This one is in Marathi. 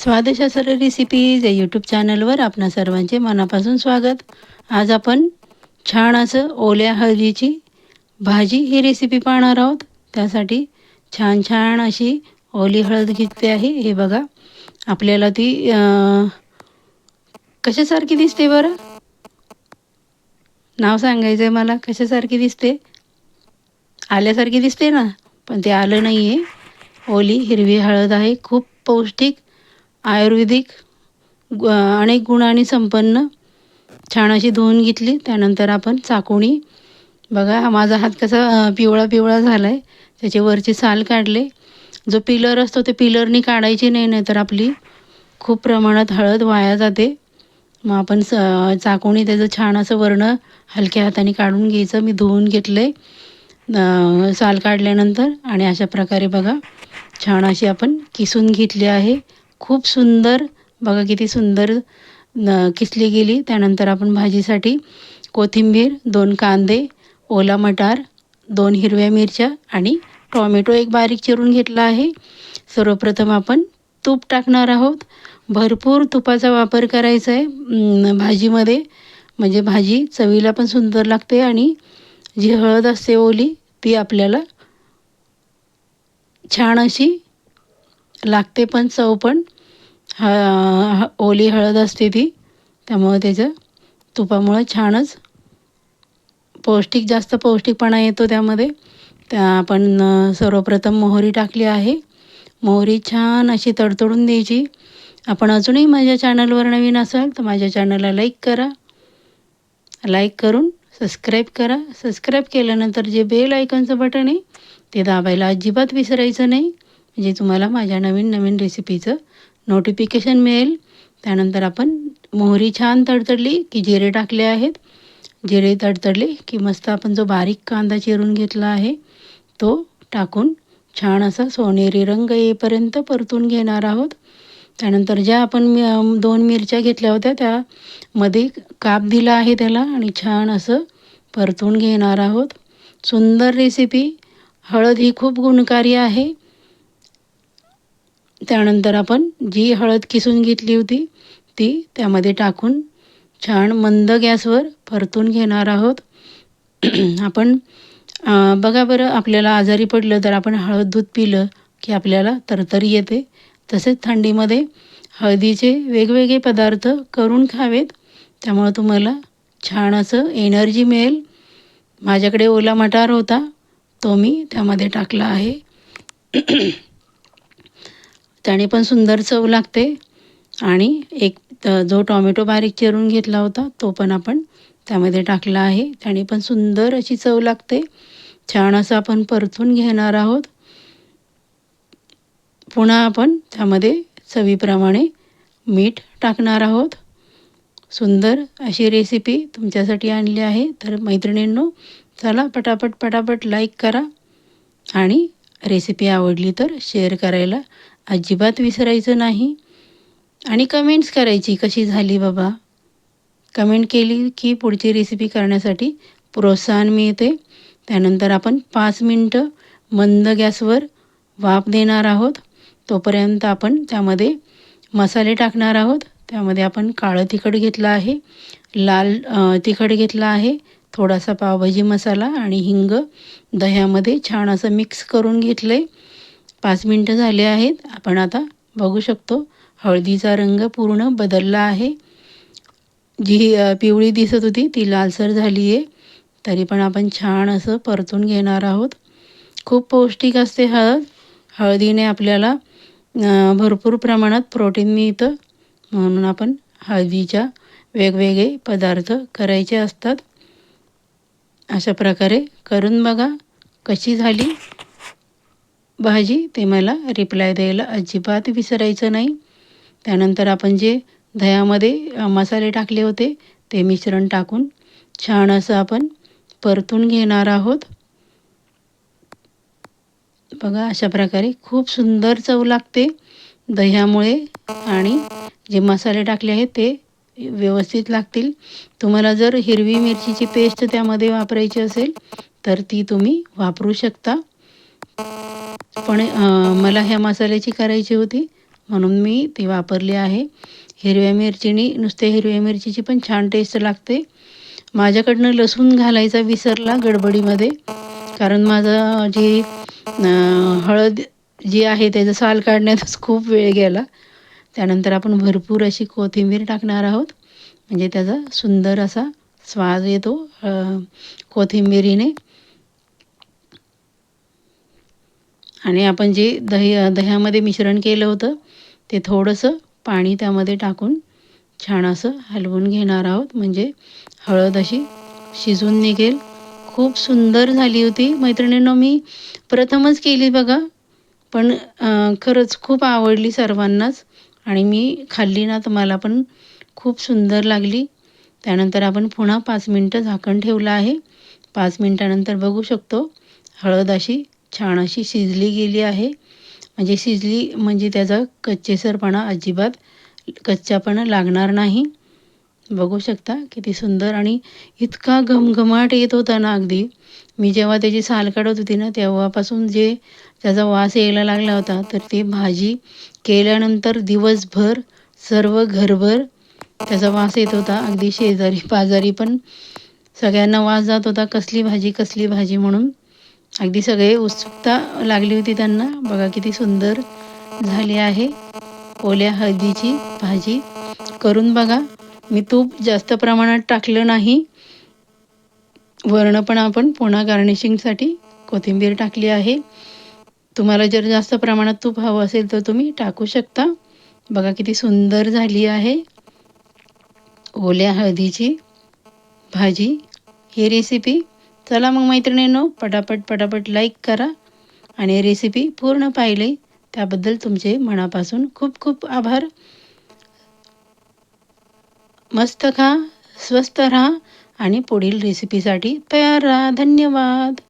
स्वादशास्त्र रेसिपीज या यूट्यूब चॅनलवर आपणा सर्वांचे मनापासून स्वागत. आज आपण छान असं ओल्या हळदीची भाजी ही रेसिपी पाहणार आहोत. त्यासाठी छान छान अशी ओली हळद घेतली आहे. हे बघा आपल्याला ती कशासारखी दिसते बरं? नाव सांगायचं आहे मला कशासारखी दिसते? आल्यासारखी दिसते ना पण ते आलं नाही आहे ओली हिरवी हळद आहे खूप पौष्टिक. आयुर्वेदिक अनेक गुणांनी संपन्न छान अशी धुवून घेतली. त्यानंतर आपण चाकोणी. बघा माझा हात कसा पिवळा पिवळा झाला आहे त्याचे वरचे साल काढले. जो पिलर असतो ते पिलरनी काढायची नाही नाहीतर आपली खूप प्रमाणात हळद वाया जाते. मग आपण स चाकुणी त्याचं छान असं वर्ण हलक्या हाताने काढून घ्यायचं. मी धुवून घेतलं आहे साल काढल्यानंतर आणि अशा प्रकारे बघा छान अशी आपण किसून घेतली आहे. खूप सुंदर बघा किती सुंदर किसली गेली. त्यानंतर आपण भाजीसाठी कोथिंबीर दोन कांदे ओला मटार दोन हिरव्या मिरच्या आणि टॉमॅटो एक बारीक चिरून घेतला आहे. सर्वप्रथम आपण तूप टाकणार आहोत. भरपूर तुपाचा वापर करायचा आहे भाजीमध्ये. म्हणजे भाजी चवीला पण सुंदर लागते आणि जी हळद असते ओली ती आपल्याला छान अशी लागते पण चव पण. ह ओली हळद असते ती त्यामुळं त्याचं तुपामुळं छानच पौष्टिक जास्त पौष्टिकपणा येतो त्यामध्ये. त्या आपण सर्वप्रथम मोहरी टाकली आहे. मोहरी छान अशी तडतडून द्यायची. आपण अजूनही माझ्या चॅनलवर नवीन असाल तर माझ्या चॅनलला लाईक करा. लाईक करून सबस्क्राईब करा. सबस्क्राईब केल्यानंतर जे बेल आयकॉनचं बटन आहे ते दाबायला अजिबात विसरायचं नाही. म्हणजे तुम्हाला माझ्या नवीन नवीन रेसिपीचं नोटिफिकेशन मिळेल. त्यानंतर आपण मोहरी छान तडतडली की जिरे टाकले आहेत. जिरे तडतडले की मस्त आपण जो बारीक कांदा चिरून घेतला आहे तो टाकून छान असा सोनेरी रंग येईपर्यंत परतून घेणार आहोत. त्यानंतर ज्या आपण दोन मिरच्या घेतल्या होत्या त्यामध्ये काप दिला आहे त्याला आणि छान असं परतून घेणार आहोत. सुंदर रेसिपी हळद ही खूप गुणकारी आहे. त्यानंतर आपण जी हळद किसून घेतली होती ती त्यामध्ये टाकून छान मंद गॅसवर परतून घेणार आहोत. आपण बघा बरं आपल्याला आजारी पडलं तर आपण हळद दूध पिलं की आपल्याला तरतरी येते. तसेच थंडीमध्ये हळदीचे वेगवेगळे पदार्थ करून खावेत. त्यामुळं तुम्हाला छान असं एनर्जी मिळेल. माझ्याकडे ओला मटार होता तो मी त्यामध्ये टाकला आहे. त्याने पण सुंदर चव लागते. आणि एक जो टॉमॅटो बारीक चिरून घेतला होता तो पण आपण त्यामध्ये टाकला आहे. त्याने पण सुंदर अशी चव लागते. छान असं आपण परतून घेणार आहोत. पुन्हा आपण त्यामध्ये चवीप्रमाणे मीठ टाकणार आहोत. सुंदर अशी रेसिपी तुमच्यासाठी आणली आहे. तर मैत्रिणींनो चला पटापट पटापट लाईक करा. आणि रेसिपी आवडली तर शेअर करायला अजिबात विसरायचं नाही. आणि कमेंट्स करायची कशी झाली बाबा? कमेंट केली की पुढची रेसिपी करण्यासाठी प्रोत्साहन मिळते. त्यानंतर आपण पाच मिनटं मंद गॅसवर वाफ देणार आहोत. तोपर्यंत आपण त्यामध्ये मसाले टाकणार आहोत. त्यामध्ये आपण काळं तिखट घेतलं आहे. लाल तिखट घेतलं आहे. थोडासा पावभाजी मसाला आणि हिंग दह्यामध्ये छान असं मिक्स करून घेतलं आहे पाच मिनटं झाले आहेत. आपण आता बघू शकतो हळदीचा रंग पूर्ण बदलला आहे. जी पिवळी दिसत होती ती लालसर झाली आहे तरी पण आपण छान असं परतून घेणार आहोत. खूप पौष्टिक असते हळद. हळदीने आपल्याला भरपूर प्रमाणात प्रोटीन मिळतं. म्हणून आपण हळदीच्या वेगवेगळे पदार्थ करायचे असतात. अशा प्रकारे करून बघा कशी झाली. भाजी ते मला रिप्लाय द्यायला अजिबात विसरायचं नाही. त्यानंतर आपण जे दह्यामध्ये मसाले टाकले होते ते मिश्रण टाकून छान असं आपण परतून घेणार आहोत. बघा अशा प्रकारे खूप सुंदर चव लागते दह्यामुळे आणि जे मसाले टाकले आहेत ते व्यवस्थित लागतील. तुम्हाला जर हिरवी मिरचीची पेस्ट त्यामध्ये वापरायची असेल तर ती तुम्ही वापरू शकता. पण मला ह्या मसाल्याची करायची होती म्हणून मी ती वापरली आहे. हिरव्या मिरचीनी नुसते हिरव्या मिरचीची पण छान टेस्ट लागते. माझ्याकडनं लसूण घालायचा विसरला गडबडीमध्ये कारण माझं जी हळद जी आहे त्याचं साल काढण्यातच खूप वेळ गेला. त्यानंतर आपण भरपूर अशी कोथिंबीर टाकणार आहोत. म्हणजे त्याचा सुंदर असा स्वाद येतो कोथिंबीरीने. आणि आपण जे दही दह्यामध्ये मिश्रण केलं होतं ते थोडंसं पाणी त्यामध्ये टाकून छान असं हलवून घेणार आहोत. म्हणजे हळद अशी शिजून निघेल. खूप सुंदर झाली होती. मैत्रिणींनो मी प्रथमच केली बघा. पण खरंच खूप आवडली सर्वांनाच. आणि मी खाल्ली ना तर मला पण खूप सुंदर लागली. त्यानंतर आपण पुन्हा पाच मिनटं झाकण ठेवलं आहे. पाच मिनटानंतर बघू शकतो हळद अशी छान अशी शिजली गेली आहे. म्हणजे शिजली म्हणजे त्याचा कच्चेसरपणा अजिबात कच्चापणा लागणार नाही. बघू शकता किती सुंदर आणि इतका घमघमाट येत होता ना अगदी. मी जेव्हा त्याची साल काढत होती ना तेव्हापासून जे त्याचा वास यायला लागला होता तर ती भाजी केल्यानंतर दिवसभर सर्व घरभर त्याचा वास येत होता. अगदी शेजारी पाजारी पण सगळ्यांना वास जात होता कसली भाजी कसली भाजी म्हणून. अगदी सगळे उत्सुकता लागली होती त्यांना. बघा किती सुंदर झाली आहे ओल्या हळदीची भाजी. करून बघा. मी तूप जास्त प्रमाणात टाकलं नाही. वर्ण पण आपण पुन्हा गार्निशिंगसाठी कोथिंबीर टाकली आहे. तुम्हाला जर जास्त प्रमाणात तूप हवं असेल तर तुम्ही टाकू शकता. बघा किती सुंदर झाली आहे ओल्या हळदीची भाजी. ही रेसिपी चला मग मैत्रिणींनो पटापट पटापट लाईक करा आणि रेसिपी पूर्ण पाहिली त्याबद्दल तुमचे मनापासून खूप खूप आभार. मस्त खा स्वस्त राहा आणि पुढील रेसिपीसाठी तयार राहा. धन्यवाद.